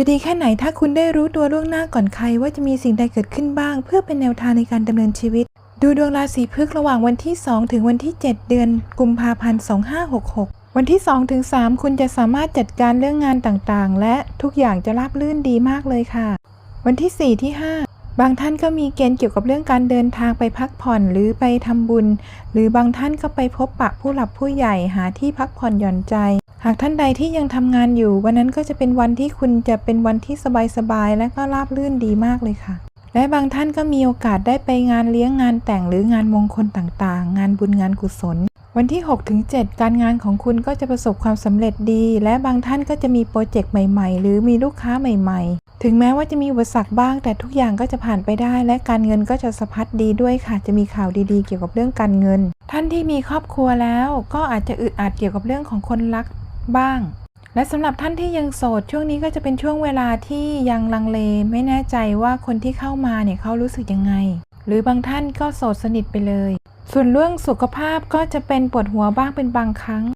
จะดีแค่ไหนถ้าคุณได้รู้ตัวล่วงหน้าก่อนใครว่าจะมีสิ่งใดเกิดขึ้นบ้าง เพื่อเป็นแนวทางในการดำเนินชีวิต ดูดวงราศีพฤกษ์ระหว่างวันที่ 2 ถึงวันที่ 7 เดือน กุมภาพันธ์ 2566 วันที่2ถึง3คุณจะสามารถจัดการเรื่องงานต่างๆ และทุกอย่างจะราบรื่นดีมากเลยค่ะ วันที่ 4 ที่ 5บางท่านก็มีเกณฑ์เกี่ยวกับเรื่องการเดินทางไปพักผ่อนหรือไปทำบุญ หรือบางท่านก็ไปพบปะผู้หลักผู้ใหญ่หาที่พักผ่อนหย่อนใจ หากท่านใดที่ยังทำงานอยู่ วันนั้นก็จะเป็นวันที่คุณจะเป็นวันที่สบายๆและก็ราบรื่นดีมากเลยค่ะ และบางท่านก็มีโอกาสได้ไปงานเลี้ยงงานแต่งหรืองานมงคลต่างๆ งานบุญงานกุศล วันที่6ถึง7การงานของคุณก็จะประสบความสำเร็จดี และบางท่านก็จะมีโปรเจกต์ใหม่ๆ หรือมีลูกค้าใหม่ๆ ถึงแม้ว่าจะมีอุปสรรคบ้าง แต่ทุกอย่างก็จะผ่านไปได้ และการเงินก็จะสะพัดดีด้วยค่ะ จะมีข่าวดีๆ เกี่ยวกับเรื่องการเงิน ท่านที่มีครอบครัวแล้ว ก็อาจจะอึดอัดเกี่ยวกับเรื่องของคนรัก บ้าง และสำหรับท่านที่ยังโสดช่วงนี้ก็จะเป็นช่วงเวลาที่ยังลังเลไม่แน่ใจว่าคนที่เข้ามาเนี่ยเขารู้สึกยังไง หรือบางท่านก็โสดสนิทไปเลย ส่วนเรื่องสุขภาพก็จะเป็นปวดหัวบ้างเป็นบางครั้ง